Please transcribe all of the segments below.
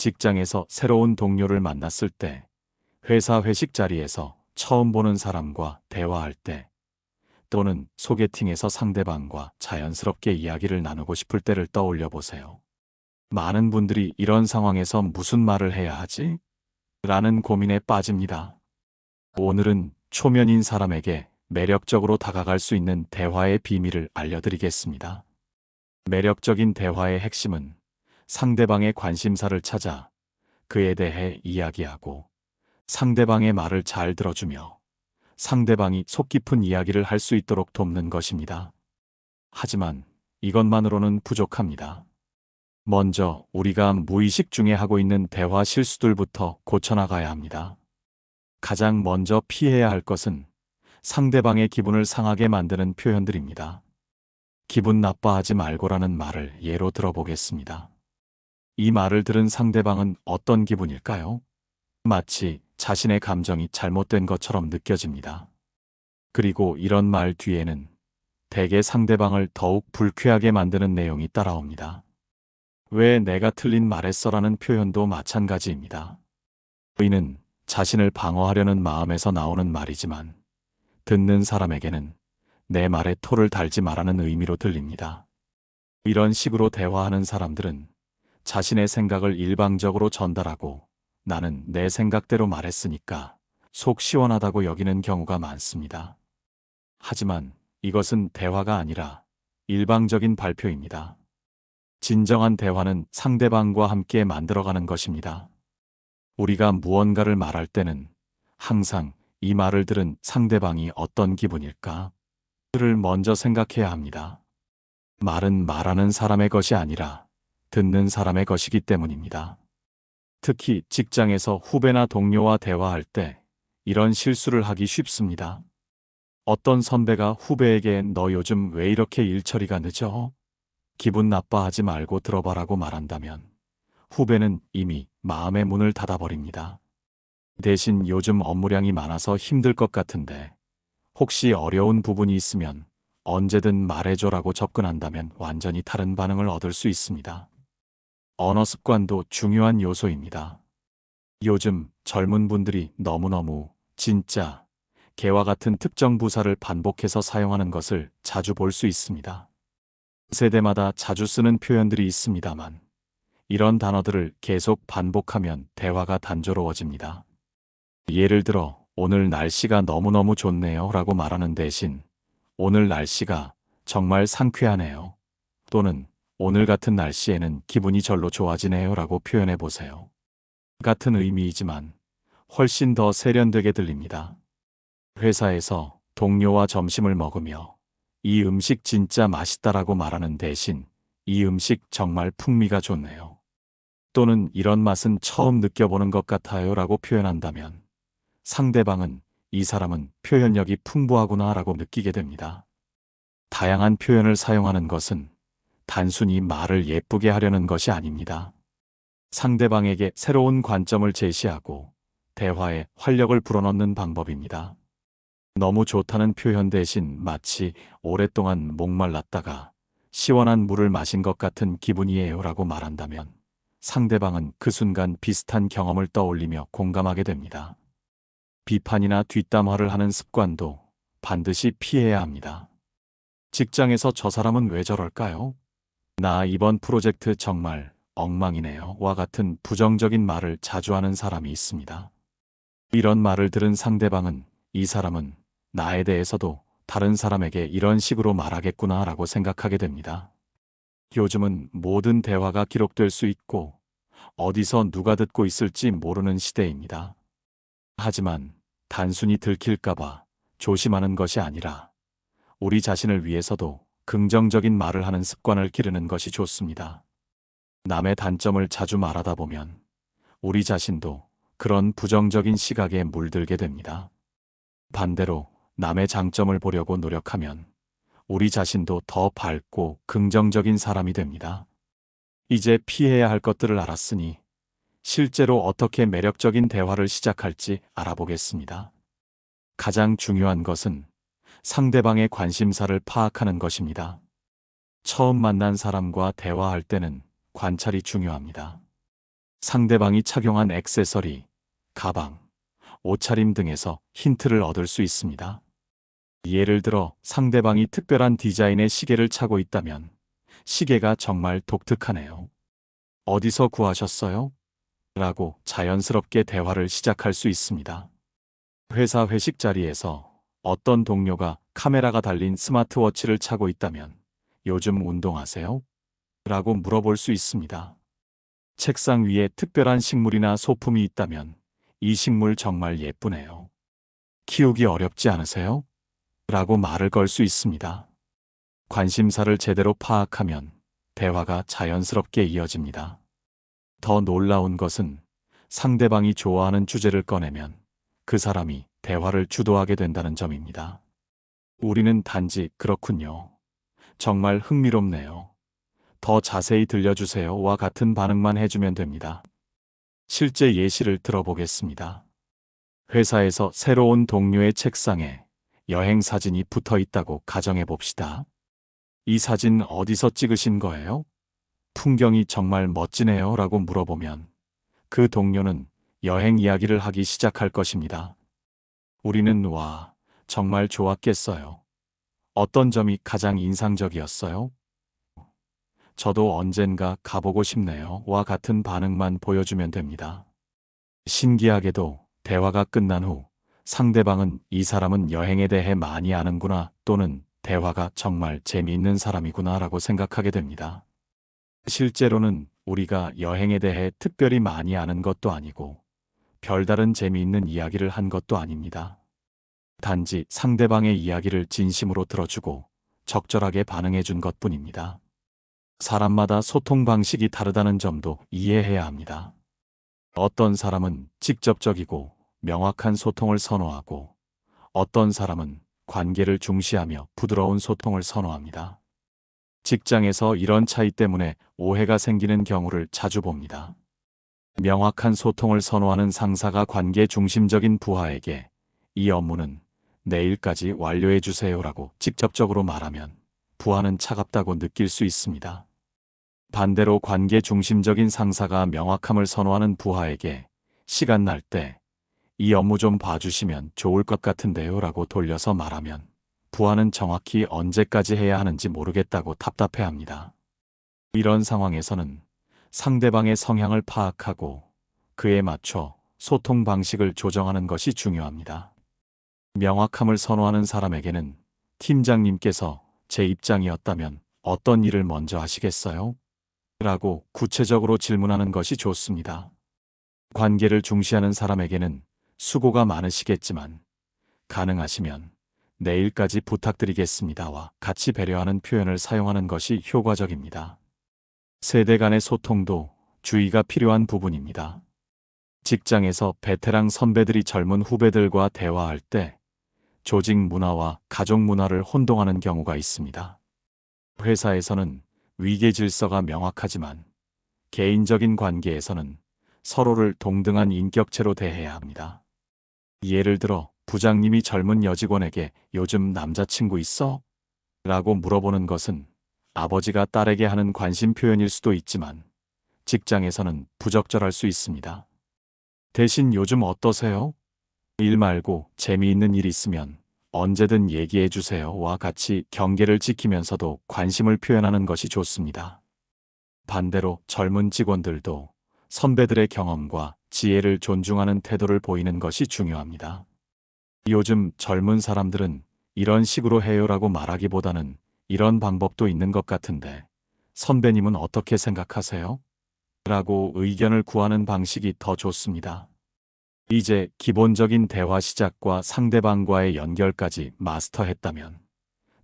직장에서 새로운 동료를 만났을 때, 회사 회식 자리에서 처음 보는 사람과 대화할 때, 또는 소개팅에서 상대방과 자연스럽게 이야기를 나누고 싶을 때를 떠올려 보세요. 많은 분들이 이런 상황에서 무슨 말을 해야 하지? 라는 고민에 빠집니다. 오늘은 초면인 사람에게 매력적으로 다가갈 수 있는 대화의 비밀을 알려드리겠습니다. 매력적인 대화의 핵심은 상대방의 관심사를 찾아 그에 대해 이야기하고 상대방의 말을 잘 들어주며 상대방이 속 깊은 이야기를 할 수 있도록 돕는 것입니다. 하지만 이것만으로는 부족합니다. 먼저 우리가 무의식 중에 하고 있는 대화 실수들부터 고쳐나가야 합니다. 가장 먼저 피해야 할 것은 상대방의 기분을 상하게 만드는 표현들입니다. 기분 나빠하지 말고라는 말을 예로 들어보겠습니다. 이 말을 들은 상대방은 어떤 기분일까요? 마치 자신의 감정이 잘못된 것처럼 느껴집니다. 그리고 이런 말 뒤에는 대개 상대방을 더욱 불쾌하게 만드는 내용이 따라옵니다. 왜 내가 틀린 말했어라는 표현도 마찬가지입니다. 의는 자신을 방어하려는 마음에서 나오는 말이지만 듣는 사람에게는 내 말에 토를 달지 말라는 의미로 들립니다. 이런 식으로 대화하는 사람들은 자신의 생각을 일방적으로 전달하고 나는 내 생각대로 말했으니까 속 시원하다고 여기는 경우가 많습니다. 하지만 이것은 대화가 아니라 일방적인 발표입니다. 진정한 대화는 상대방과 함께 만들어가는 것입니다. 우리가 무언가를 말할 때는 항상 이 말을 들은 상대방이 어떤 기분일까? 를 먼저 생각해야 합니다. 말은 말하는 사람의 것이 아니라 듣는 사람의 것이기 때문입니다. 특히 직장에서 후배나 동료와 대화할 때 이런 실수를 하기 쉽습니다. 어떤 선배가 후배에게 너 요즘 왜 이렇게 일 처리가 늦어? 기분 나빠하지 말고 들어봐라고 말한다면 후배는 이미 마음의 문을 닫아버립니다. 대신 요즘 업무량이 많아서 힘들 것 같은데 혹시 어려운 부분이 있으면 언제든 말해줘라고 접근한다면 완전히 다른 반응을 얻을 수 있습니다. 언어 습관도 중요한 요소입니다. 요즘 젊은 분들이 너무너무 진짜 개와 같은 특정 부사를 반복해서 사용하는 것을 자주 볼 수 있습니다. 세대마다 자주 쓰는 표현들이 있습니다만 이런 단어들을 계속 반복하면 대화가 단조로워집니다. 예를 들어 오늘 날씨가 너무너무 좋네요 라고 말하는 대신 오늘 날씨가 정말 상쾌하네요. 또는 오늘 같은 날씨에는 기분이 절로 좋아지네요 라고 표현해 보세요. 같은 의미이지만 훨씬 더 세련되게 들립니다. 회사에서 동료와 점심을 먹으며 이 음식 진짜 맛있다라고 말하는 대신 이 음식 정말 풍미가 좋네요. 또는 이런 맛은 처음 느껴보는 것 같아요 라고 표현한다면 상대방은 이 사람은 표현력이 풍부하구나 라고 느끼게 됩니다. 다양한 표현을 사용하는 것은 단순히 말을 예쁘게 하려는 것이 아닙니다. 상대방에게 새로운 관점을 제시하고 대화에 활력을 불어넣는 방법입니다. 너무 좋다는 표현 대신 마치 오랫동안 목말랐다가 시원한 물을 마신 것 같은 기분이에요 라고 말한다면 상대방은 그 순간 비슷한 경험을 떠올리며 공감하게 됩니다. 비판이나 뒷담화를 하는 습관도 반드시 피해야 합니다. 직장에서 저 사람은 왜 저럴까요? 나 이번 프로젝트 정말 엉망이네요. 와 같은 부정적인 말을 자주 하는 사람이 있습니다. 이런 말을 들은 상대방은 이 사람은 나에 대해서도 다른 사람에게 이런 식으로 말하겠구나 라고 생각하게 됩니다. 요즘은 모든 대화가 기록될 수 있고 어디서 누가 듣고 있을지 모르는 시대입니다. 하지만 단순히 들킬까봐 조심하는 것이 아니라 우리 자신을 위해서도 긍정적인 말을 하는 습관을 기르는 것이 좋습니다. 남의 단점을 자주 말하다 보면 우리 자신도 그런 부정적인 시각에 물들게 됩니다. 반대로 남의 장점을 보려고 노력하면 우리 자신도 더 밝고 긍정적인 사람이 됩니다. 이제 피해야 할 것들을 알았으니 실제로 어떻게 매력적인 대화를 시작할지 알아보겠습니다. 가장 중요한 것은 상대방의 관심사를 파악하는 것입니다. 처음 만난 사람과 대화할 때는 관찰이 중요합니다. 상대방이 착용한 액세서리, 가방, 옷차림 등에서 힌트를 얻을 수 있습니다. 예를 들어 상대방이 특별한 디자인의 시계를 차고 있다면 시계가 정말 독특하네요. 어디서 구하셨어요? 라고 자연스럽게 대화를 시작할 수 있습니다. 회사 회식 자리에서 어떤 동료가 카메라가 달린 스마트워치를 차고 있다면 요즘 운동하세요? 라고 물어볼 수 있습니다. 책상 위에 특별한 식물이나 소품이 있다면 이 식물 정말 예쁘네요. 키우기 어렵지 않으세요? 라고 말을 걸 수 있습니다. 관심사를 제대로 파악하면 대화가 자연스럽게 이어집니다. 더 놀라운 것은 상대방이 좋아하는 주제를 꺼내면 그 사람이 대화를 주도하게 된다는 점입니다. 우리는 단지 그렇군요. 정말 흥미롭네요. 더 자세히 들려주세요와 같은 반응만 해주면 됩니다. 실제 예시를 들어보겠습니다. 회사에서 새로운 동료의 책상에 여행 사진이 붙어 있다고 가정해 봅시다. 이 사진 어디서 찍으신 거예요? 풍경이 정말 멋지네요 라고 물어보면 그 동료는 여행 이야기를 하기 시작할 것입니다. 우리는 와, 정말 좋았겠어요. 어떤 점이 가장 인상적이었어요? 저도 언젠가 가보고 싶네요. 와 같은 반응만 보여주면 됩니다. 신기하게도 대화가 끝난 후 상대방은 이 사람은 여행에 대해 많이 아는구나 또는 대화가 정말 재미있는 사람이구나 라고 생각하게 됩니다. 실제로는 우리가 여행에 대해 특별히 많이 아는 것도 아니고 별다른 재미있는 이야기를 한 것도 아닙니다. 단지 상대방의 이야기를 진심으로 들어주고 적절하게 반응해 준 것 뿐입니다. 사람마다 소통 방식이 다르다는 점도 이해해야 합니다. 어떤 사람은 직접적이고 명확한 소통을 선호하고 어떤 사람은 관계를 중시하며 부드러운 소통을 선호합니다. 직장에서 이런 차이 때문에 오해가 생기는 경우를 자주 봅니다. 명확한 소통을 선호하는 상사가 관계 중심적인 부하에게 이 업무는 내일까지 완료해 주세요라고 직접적으로 말하면 부하는 차갑다고 느낄 수 있습니다. 반대로 관계 중심적인 상사가 명확함을 선호하는 부하에게 시간 날 때 이 업무 좀 봐주시면 좋을 것 같은데요 라고 돌려서 말하면 부하는 정확히 언제까지 해야 하는지 모르겠다고 답답해 합니다. 이런 상황에서는 상대방의 성향을 파악하고 그에 맞춰 소통 방식을 조정하는 것이 중요합니다. 명확함을 선호하는 사람에게는 팀장님께서 제 입장이었다면 어떤 일을 먼저 하시겠어요? 라고 구체적으로 질문하는 것이 좋습니다. 관계를 중시하는 사람에게는 수고가 많으시겠지만 가능하시면 내일까지 부탁드리겠습니다와 같이 배려하는 표현을 사용하는 것이 효과적입니다. 세대 간의 소통도 주의가 필요한 부분입니다. 직장에서 베테랑 선배들이 젊은 후배들과 대화할 때 조직 문화와 가족 문화를 혼동하는 경우가 있습니다. 회사에서는 위계 질서가 명확하지만 개인적인 관계에서는 서로를 동등한 인격체로 대해야 합니다. 예를 들어 부장님이 젊은 여직원에게 요즘 남자친구 있어? 라고 물어보는 것은 아버지가 딸에게 하는 관심 표현일 수도 있지만 직장에서는 부적절할 수 있습니다. 대신 요즘 어떠세요? 일 말고 재미있는 일 있으면 언제든 얘기해 주세요와 같이 경계를 지키면서도 관심을 표현하는 것이 좋습니다. 반대로 젊은 직원들도 선배들의 경험과 지혜를 존중하는 태도를 보이는 것이 중요합니다. 요즘 젊은 사람들은 이런 식으로 해요라고 말하기보다는 이런 방법도 있는 것 같은데 선배님은 어떻게 생각하세요? 라고 의견을 구하는 방식이 더 좋습니다. 이제 기본적인 대화 시작과 상대방과의 연결까지 마스터했다면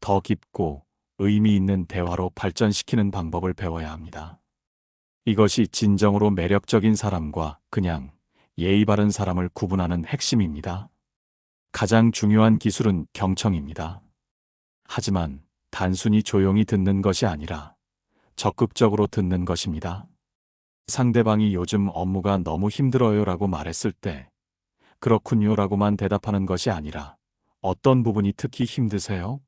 더 깊고 의미 있는 대화로 발전시키는 방법을 배워야 합니다. 이것이 진정으로 매력적인 사람과 그냥 예의 바른 사람을 구분하는 핵심입니다. 가장 중요한 기술은 경청입니다. 하지만 단순히 조용히 듣는 것이 아니라 적극적으로 듣는 것입니다. 상대방이 요즘 업무가 너무 힘들어요 라고 말했을 때 그렇군요 라고만 대답하는 것이 아니라 어떤 부분이 특히 힘드세요?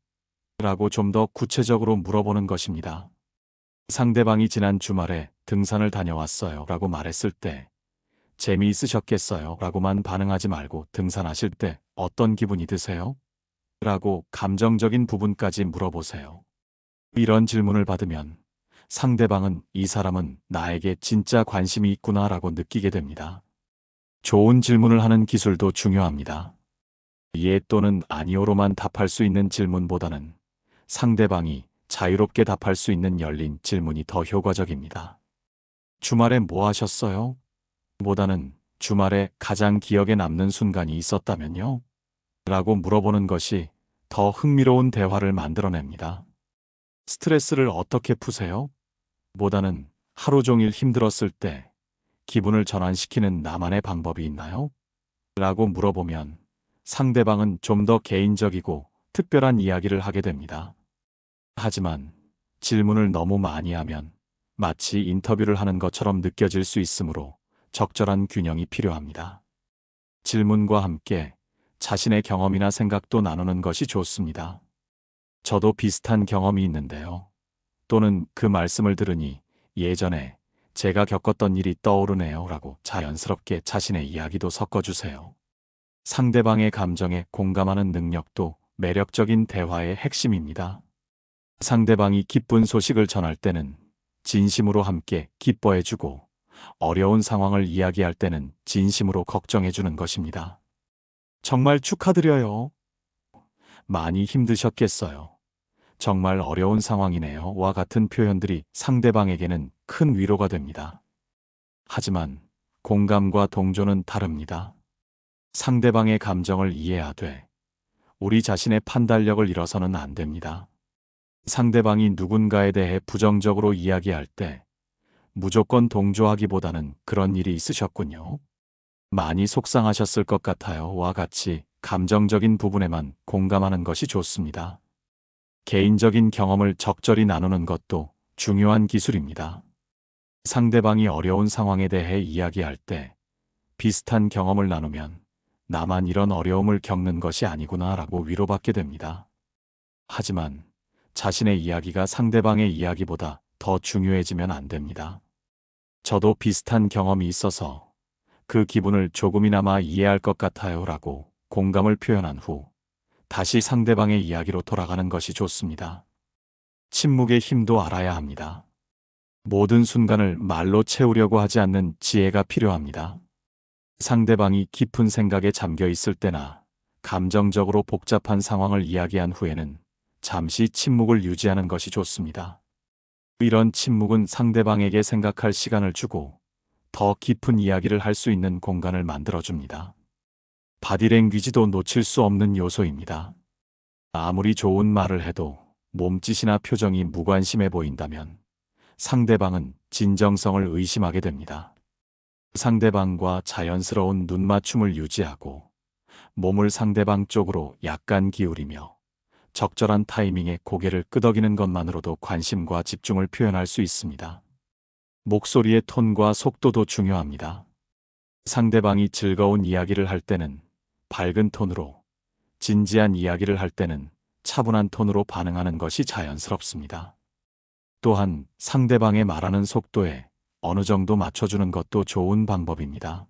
라고 좀 더 구체적으로 물어보는 것입니다. 상대방이 지난 주말에 등산을 다녀왔어요 라고 말했을 때 재미있으셨겠어요 라고만 반응하지 말고 등산하실 때 어떤 기분이 드세요? 라고 감정적인 부분까지 물어보세요. 이런 질문을 받으면 상대방은 이 사람은 나에게 진짜 관심이 있구나 라고 느끼게 됩니다. 좋은 질문을 하는 기술도 중요합니다. 예 또는 아니오로만 답할 수 있는 질문보다는 상대방이 자유롭게 답할 수 있는 열린 질문이 더 효과적입니다. 주말에 뭐 하셨어요? 보다는 주말에 가장 기억에 남는 순간이 있었다면요? 라고 물어보는 것이 더 흥미로운 대화를 만들어냅니다. 스트레스를 어떻게 푸세요? 보다는 하루 종일 힘들었을 때 기분을 전환시키는 나만의 방법이 있나요? 라고 물어보면 상대방은 좀 더 개인적이고 특별한 이야기를 하게 됩니다. 하지만 질문을 너무 많이 하면 마치 인터뷰를 하는 것처럼 느껴질 수 있으므로 적절한 균형이 필요합니다. 질문과 함께 자신의 경험이나 생각도 나누는 것이 좋습니다. 저도 비슷한 경험이 있는데요. 또는 그 말씀을 들으니 예전에 제가 겪었던 일이 떠오르네요 라고 자연스럽게 자신의 이야기도 섞어주세요. 상대방의 감정에 공감하는 능력도 매력적인 대화의 핵심입니다. 상대방이 기쁜 소식을 전할 때는 진심으로 함께 기뻐해주고 어려운 상황을 이야기할 때는 진심으로 걱정해주는 것입니다. 정말 축하드려요. 많이 힘드셨겠어요. 정말 어려운 상황이네요. 와 같은 표현들이 상대방에게는 큰 위로가 됩니다. 하지만 공감과 동조는 다릅니다. 상대방의 감정을 이해하되 우리 자신의 판단력을 잃어서는 안 됩니다. 상대방이 누군가에 대해 부정적으로 이야기할 때 무조건 동조하기보다는 그런 일이 있으셨군요. 많이 속상하셨을 것 같아요. 와 같이 감정적인 부분에만 공감하는 것이 좋습니다. 개인적인 경험을 적절히 나누는 것도 중요한 기술입니다. 상대방이 어려운 상황에 대해 이야기할 때 비슷한 경험을 나누면 나만 이런 어려움을 겪는 것이 아니구나 라고 위로받게 됩니다. 하지만 자신의 이야기가 상대방의 이야기보다 더 중요해지면 안 됩니다. 저도 비슷한 경험이 있어서 그 기분을 조금이나마 이해할 것 같아요 라고 공감을 표현한 후 다시 상대방의 이야기로 돌아가는 것이 좋습니다. 침묵의 힘도 알아야 합니다. 모든 순간을 말로 채우려고 하지 않는 지혜가 필요합니다. 상대방이 깊은 생각에 잠겨 있을 때나 감정적으로 복잡한 상황을 이야기한 후에는 잠시 침묵을 유지하는 것이 좋습니다. 이런 침묵은 상대방에게 생각할 시간을 주고 더 깊은 이야기를 할 수 있는 공간을 만들어줍니다. 바디랭귀지도 놓칠 수 없는 요소입니다. 아무리 좋은 말을 해도 몸짓이나 표정이 무관심해 보인다면 상대방은 진정성을 의심하게 됩니다. 상대방과 자연스러운 눈맞춤을 유지하고 몸을 상대방 쪽으로 약간 기울이며 적절한 타이밍에 고개를 끄덕이는 것만으로도 관심과 집중을 표현할 수 있습니다. 목소리의 톤과 속도도 중요합니다. 상대방이 즐거운 이야기를 할 때는 밝은 톤으로, 진지한 이야기를 할 때는 차분한 톤으로 반응하는 것이 자연스럽습니다. 또한 상대방의 말하는 속도에 어느 정도 맞춰주는 것도 좋은 방법입니다.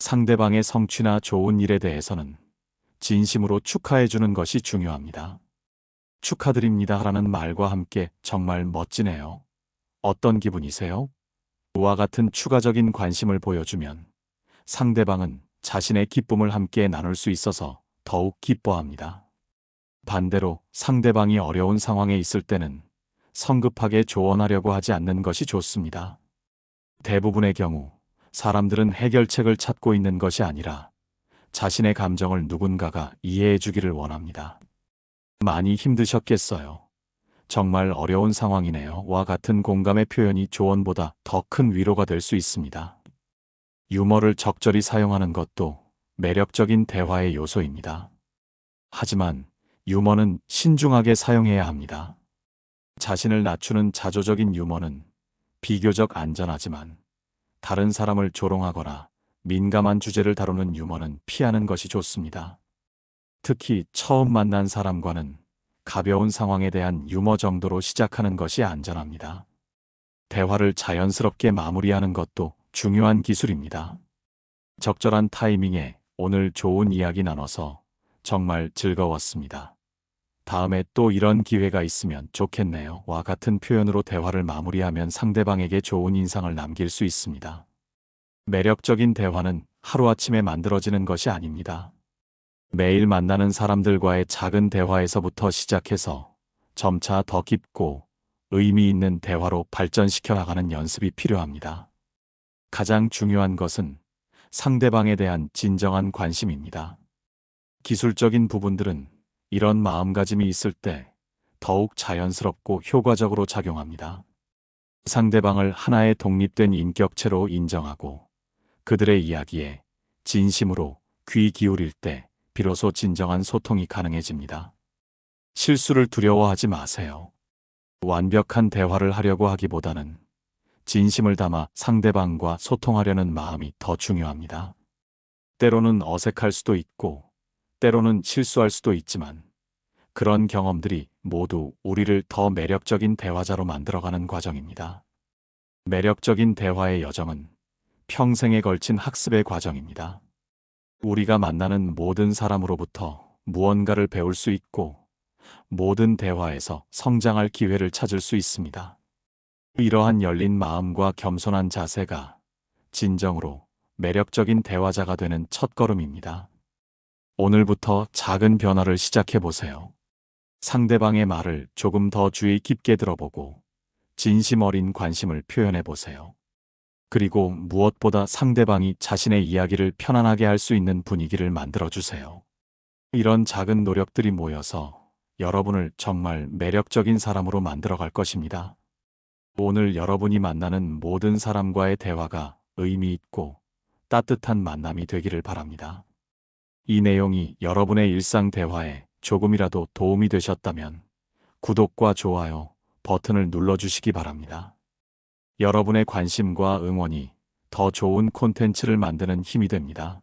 상대방의 성취나 좋은 일에 대해서는 진심으로 축하해주는 것이 중요합니다. 축하드립니다 라는 말과 함께 정말 멋지네요. 어떤 기분이세요? 와 같은 추가적인 관심을 보여주면 상대방은 자신의 기쁨을 함께 나눌 수 있어서 더욱 기뻐합니다. 반대로 상대방이 어려운 상황에 있을 때는 성급하게 조언하려고 하지 않는 것이 좋습니다. 대부분의 경우 사람들은 해결책을 찾고 있는 것이 아니라 자신의 감정을 누군가가 이해해 주기를 원합니다. 많이 힘드셨겠어요. 정말 어려운 상황이네요. 와 같은 공감의 표현이 조언보다 더 큰 위로가 될 수 있습니다. 유머를 적절히 사용하는 것도 매력적인 대화의 요소입니다. 하지만 유머는 신중하게 사용해야 합니다. 자신을 낮추는 자조적인 유머는 비교적 안전하지만 다른 사람을 조롱하거나 민감한 주제를 다루는 유머는 피하는 것이 좋습니다. 특히 처음 만난 사람과는 가벼운 상황에 대한 유머 정도로 시작하는 것이 안전합니다. 대화를 자연스럽게 마무리하는 것도 중요한 기술입니다. 적절한 타이밍에 오늘 좋은 이야기 나눠서 정말 즐거웠습니다. 다음에 또 이런 기회가 있으면 좋겠네요. 와 같은 표현으로 대화를 마무리하면 상대방에게 좋은 인상을 남길 수 있습니다. 매력적인 대화는 하루아침에 만들어지는 것이 아닙니다. 매일 만나는 사람들과의 작은 대화에서부터 시작해서 점차 더 깊고 의미 있는 대화로 발전시켜 나가는 연습이 필요합니다. 가장 중요한 것은 상대방에 대한 진정한 관심입니다. 기술적인 부분들은 이런 마음가짐이 있을 때 더욱 자연스럽고 효과적으로 작용합니다. 상대방을 하나의 독립된 인격체로 인정하고 그들의 이야기에 진심으로 귀 기울일 때 비로소 진정한 소통이 가능해집니다. 실수를 두려워하지 마세요. 완벽한 대화를 하려고 하기보다는 진심을 담아 상대방과 소통하려는 마음이 더 중요합니다. 때로는 어색할 수도 있고, 때로는 실수할 수도 있지만, 그런 경험들이 모두 우리를 더 매력적인 대화자로 만들어가는 과정입니다. 매력적인 대화의 여정은 평생에 걸친 학습의 과정입니다. 우리가 만나는 모든 사람으로부터 무언가를 배울 수 있고, 모든 대화에서 성장할 기회를 찾을 수 있습니다. 이러한 열린 마음과 겸손한 자세가 진정으로 매력적인 대화자가 되는 첫걸음입니다. 오늘부터 작은 변화를 시작해 보세요. 상대방의 말을 조금 더 주의 깊게 들어보고 진심 어린 관심을 표현해 보세요. 그리고 무엇보다 상대방이 자신의 이야기를 편안하게 할 수 있는 분위기를 만들어 주세요. 이런 작은 노력들이 모여서 여러분을 정말 매력적인 사람으로 만들어 갈 것입니다. 오늘 여러분이 만나는 모든 사람과의 대화가 의미 있고 따뜻한 만남이 되기를 바랍니다. 이 내용이 여러분의 일상 대화에 조금이라도 도움이 되셨다면 구독과 좋아요 버튼을 눌러주시기 바랍니다. 여러분의 관심과 응원이 더 좋은 콘텐츠를 만드는 힘이 됩니다.